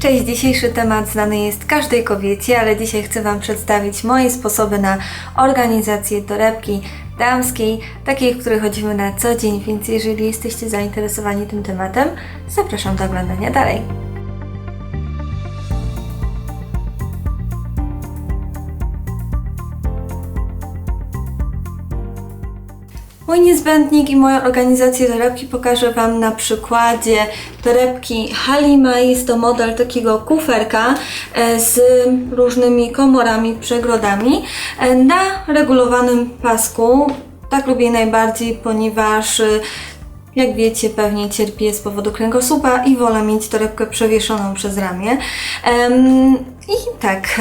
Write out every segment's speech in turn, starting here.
Cześć, dzisiejszy temat znany jest każdej kobiecie, ale dzisiaj chcę Wam przedstawić moje sposoby na organizację torebki damskiej, takiej, w której chodzimy na co dzień, więc jeżeli jesteście zainteresowani tym tematem, zapraszam do oglądania dalej. Mój niezbędnik i moją organizację torebki pokażę Wam na przykładzie torebki Halima. Jest to model takiego kuferka e, z różnymi komorami, przegrodami e, na regulowanym pasku. Tak lubię najbardziej, ponieważ e, jak wiecie, pewnie cierpię z powodu kręgosłupa i wolę mieć torebkę przewieszoną przez ramię. I tak,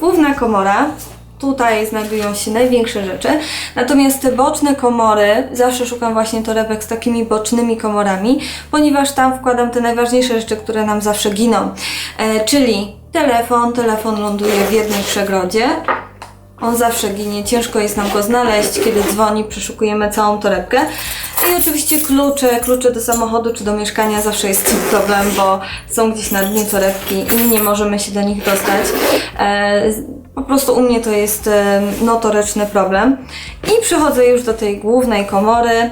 główna komora Tutaj znajdują się największe rzeczy. Natomiast te boczne komory, zawsze szukam właśnie torebek z takimi bocznymi komorami, ponieważ tam wkładam te najważniejsze rzeczy, które nam zawsze giną. E, czyli telefon, telefon ląduje w jednej przegrodzie. On zawsze ginie, ciężko jest nam go znaleźć, kiedy dzwoni, przeszukujemy całą torebkę. I oczywiście klucze, klucze do samochodu czy do mieszkania zawsze jest problem, bo są gdzieś na dnie torebki i nie możemy się do nich dostać. E, po prostu u mnie to jest e, notoryczny problem. I przechodzę już do tej głównej komory.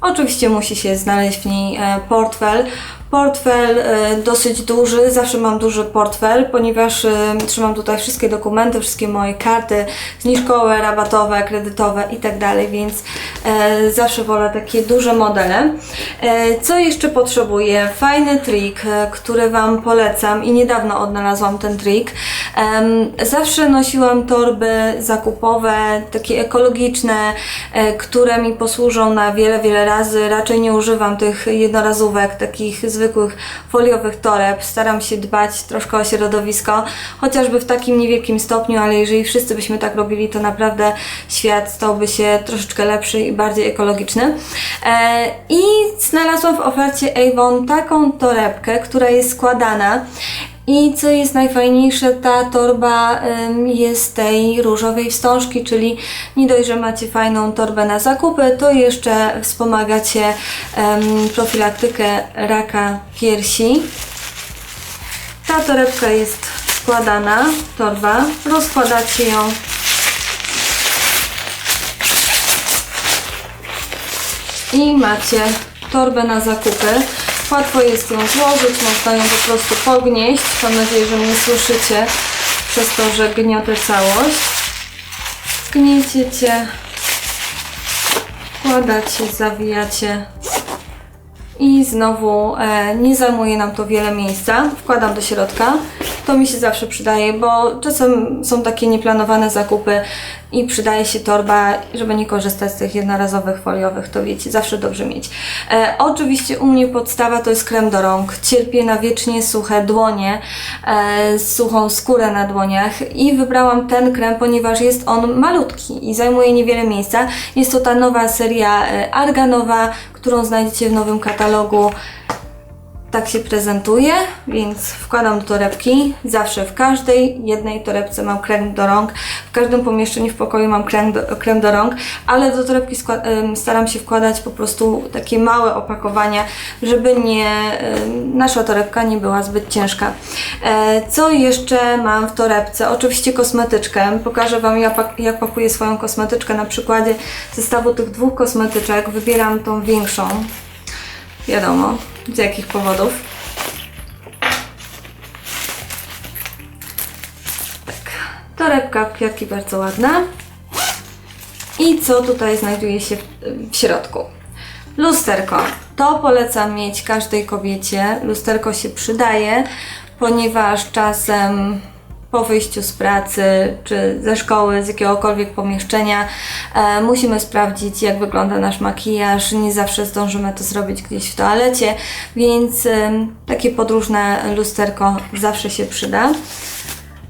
Oczywiście musi się znaleźć w niej e, portfel. Portfel e, dosyć duży, zawsze mam duży portfel, ponieważ e, trzymam tutaj wszystkie dokumenty, wszystkie moje karty zniżkowe, rabatowe, kredytowe i tak więc e, zawsze wolę takie duże modele. Co jeszcze potrzebuję? Fajny trik, który Wam polecam i niedawno odnalazłam ten trik. Zawsze nosiłam torby zakupowe, takie ekologiczne, które mi posłużą na wiele, wiele razy. Raczej nie używam tych jednorazówek, takich zwykłych foliowych toreb. Staram się dbać troszkę o środowisko, chociażby w takim niewielkim stopniu, ale jeżeli wszyscy byśmy tak robili, to naprawdę świat stałby się troszeczkę lepszy i bardziej ekologiczny. E, I znalazłam w ofercie Avon taką torebkę, która jest składana i co jest najfajniejsze, ta torba jest tej różowej wstążki, czyli nie dość, że macie fajną torbę na zakupy, to jeszcze wspomagacie profilaktykę raka piersi. Ta torebka jest składana, torba, rozkładacie ją i macie torbę na zakupy. Łatwo jest ją złożyć, można ją po prostu pognieść. Mam nadzieję, że mnie słyszycie przez to, że gniotę całość. Gnieciecie, wkładacie, zawijacie i znowu e, nie zajmuje nam to wiele miejsca. Wkładam do środka. To mi się zawsze przydaje, bo czasem są takie nieplanowane zakupy i przydaje się torba, żeby nie korzystać z tych jednorazowych foliowych, to wiecie, zawsze dobrze mieć. E, oczywiście u mnie podstawa to jest krem do rąk. Cierpię na wiecznie suche dłonie, e, suchą skórę na dłoniach i wybrałam ten krem, ponieważ jest on malutki i zajmuje niewiele miejsca. Jest to ta nowa seria e, arganowa, którą znajdziecie w nowym katalogu. Tak się prezentuje, więc wkładam do torebki. Zawsze w każdej jednej torebce mam krem do rąk. W każdym pomieszczeniu w pokoju mam krem do, krem do rąk, ale do torebki staram się wkładać po prostu takie małe opakowania, żeby nie, nasza torebka nie była zbyt ciężka. E, co jeszcze mam w torebce? Oczywiście kosmetyczkę. Pokażę Wam jak, jak pakuję swoją kosmetyczkę na przykładzie zestawu tych dwóch kosmetyczek. Wybieram tą większą. Wiadomo, z jakich powodów. Tak, torebka, kwiatki bardzo ładna. I co tutaj znajduje się w, w środku? Lusterko. To polecam mieć każdej kobiecie. Lusterko się przydaje, ponieważ czasem po wyjściu z pracy, czy ze szkoły, z jakiegokolwiek pomieszczenia, e, musimy sprawdzić, jak wygląda nasz makijaż. Nie zawsze zdążymy to zrobić gdzieś w toalecie, więc em, takie podróżne lusterko zawsze się przyda.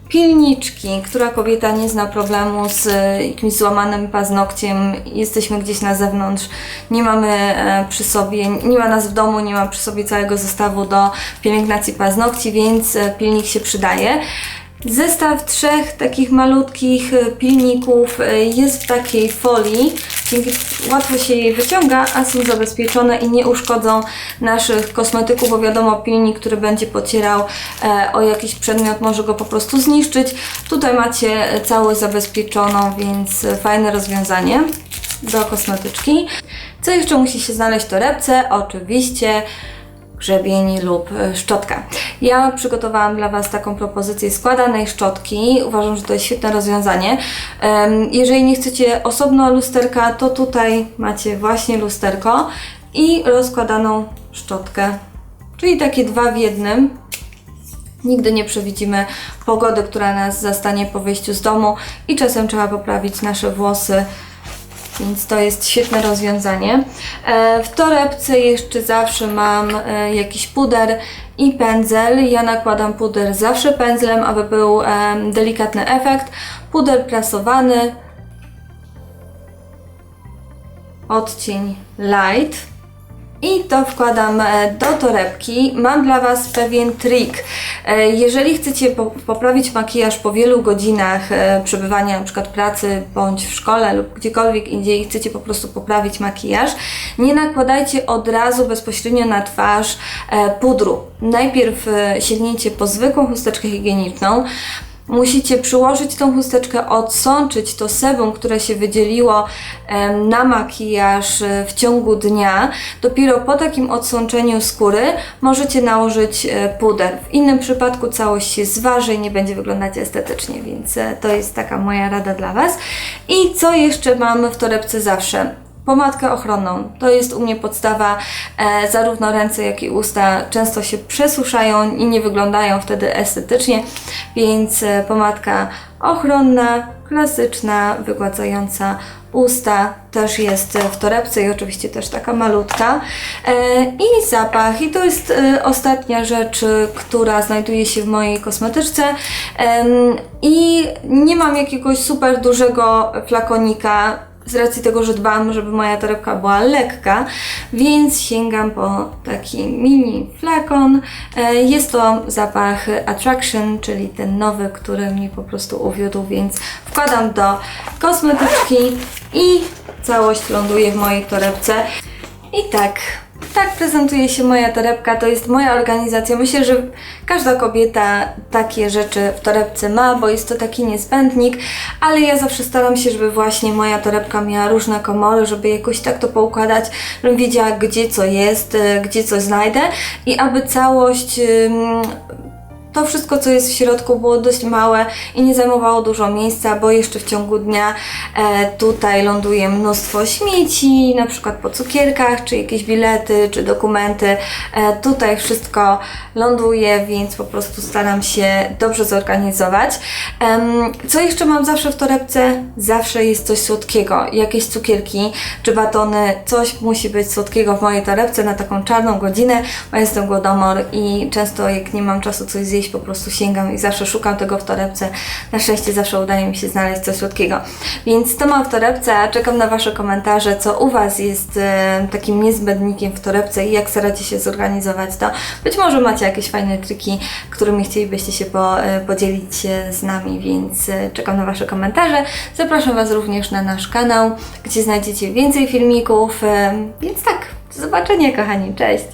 Pilniczki, która kobieta nie zna problemu z e, jakimś złamanym paznokciem, jesteśmy gdzieś na zewnątrz, nie mamy e, przy sobie, nie ma nas w domu, nie ma przy sobie całego zestawu do pielęgnacji paznokci, więc e, pilnik się przydaje. Zestaw trzech takich malutkich e, pilników e, jest w takiej folii, dzięki łatwo się je wyciąga, a są zabezpieczone i nie uszkodzą naszych kosmetyków, bo wiadomo, pilnik, który będzie pocierał e, o jakiś przedmiot, może go po prostu zniszczyć. Tutaj macie cały zabezpieczoną, więc fajne rozwiązanie do kosmetyczki. Co jeszcze musi się znaleźć w torebce? Oczywiście grzebień lub e, szczotka. Ja przygotowałam dla Was taką propozycję składanej szczotki. Uważam, że to jest świetne rozwiązanie. Jeżeli nie chcecie osobno lusterka, to tutaj macie właśnie lusterko i rozkładaną szczotkę. Czyli takie dwa w jednym. Nigdy nie przewidzimy pogody, która nas zastanie po wyjściu z domu i czasem trzeba poprawić nasze włosy więc to jest świetne rozwiązanie. E, W torebce jeszcze zawsze mam e, jakiś puder i pędzel. Ja nakładam puder zawsze pędzlem, aby był em, delikatny efekt. Puder prasowany, odcień light. I to wkładam e, do torebki. Mam dla Was pewien trik. E, Jeżeli chcecie po- poprawić makijaż po wielu godzinach e, przebywania przykład pracy bądź w szkole lub gdziekolwiek indziej i chcecie po prostu poprawić makijaż, nie nakładajcie od razu bezpośrednio na twarz pudru. Najpierw sięgnijcie po zwykłą chusteczkę higieniczną. Musicie przyłożyć tą chusteczkę, odsączyć to sebum, które się wydzieliło na makijaż e, w ciągu dnia. Dopiero po takim odsączeniu skóry możecie nałożyć e, puder. W innym przypadku całość się zważy i nie będzie wyglądać estetycznie, więc e, to jest taka moja rada dla Was. I co jeszcze mam w torebce zawsze? Pomadkę ochronną. To jest u mnie podstawa. E, zarówno ręce, jak i usta często się przesuszają i nie wyglądają wtedy estetycznie, więc e, pomadka ochronna, klasyczna, wygładzająca usta też jest w torebce i oczywiście też taka malutka. E, I zapach. I to jest e, ostatnia rzecz, która znajduje się w mojej kosmetyczce. I nie mam jakiegoś super dużego flakonika z racji tego, że dbam, żeby moja torebka była lekka, więc sięgam po taki mini flakon. E, Jest to zapach Attraction, czyli ten nowy, który mnie po prostu uwiódł, więc wkładam do kosmetyczki i całość ląduje w mojej torebce. I tak, tak prezentuje się moja torebka, to jest moja organizacja. Myślę, że każda kobieta takie rzeczy w torebce ma, bo jest to taki niezbędnik, ale ja zawsze staram się, żeby właśnie moja torebka miała różne komory, żeby jakoś tak to poukładać, żebym wiedziała, gdzie co jest, e, gdzie co znajdę i aby całość. To wszystko, co jest w środku, było dość małe i nie zajmowało dużo miejsca, bo jeszcze w ciągu dnia e, tutaj ląduje mnóstwo śmieci, na przykład po cukierkach, czy jakieś bilety, czy dokumenty. E, tutaj wszystko ląduje, więc po prostu staram się dobrze zorganizować. Co jeszcze mam zawsze w torebce? Zawsze jest coś słodkiego, jakieś cukierki czy batony, coś musi być słodkiego w mojej torebce na taką czarną godzinę, bo jestem głodomor i często jak nie mam czasu coś zjeść, po prostu sięgam i zawsze szukam tego w torebce. Na szczęście zawsze udaje mi się znaleźć coś słodkiego. Więc to mam w torebce, a czekam na Wasze komentarze, co u Was jest e, takim niezbędnikiem w torebce i jak staracie się zorganizować to. Być może macie jakieś fajne triki, którymi chcielibyście się po, e, podzielić się z nami, więc e, czekam na Wasze komentarze. Zapraszam Was również na nasz kanał, gdzie znajdziecie więcej filmików, e, więc tak, do zobaczenia kochani, cześć!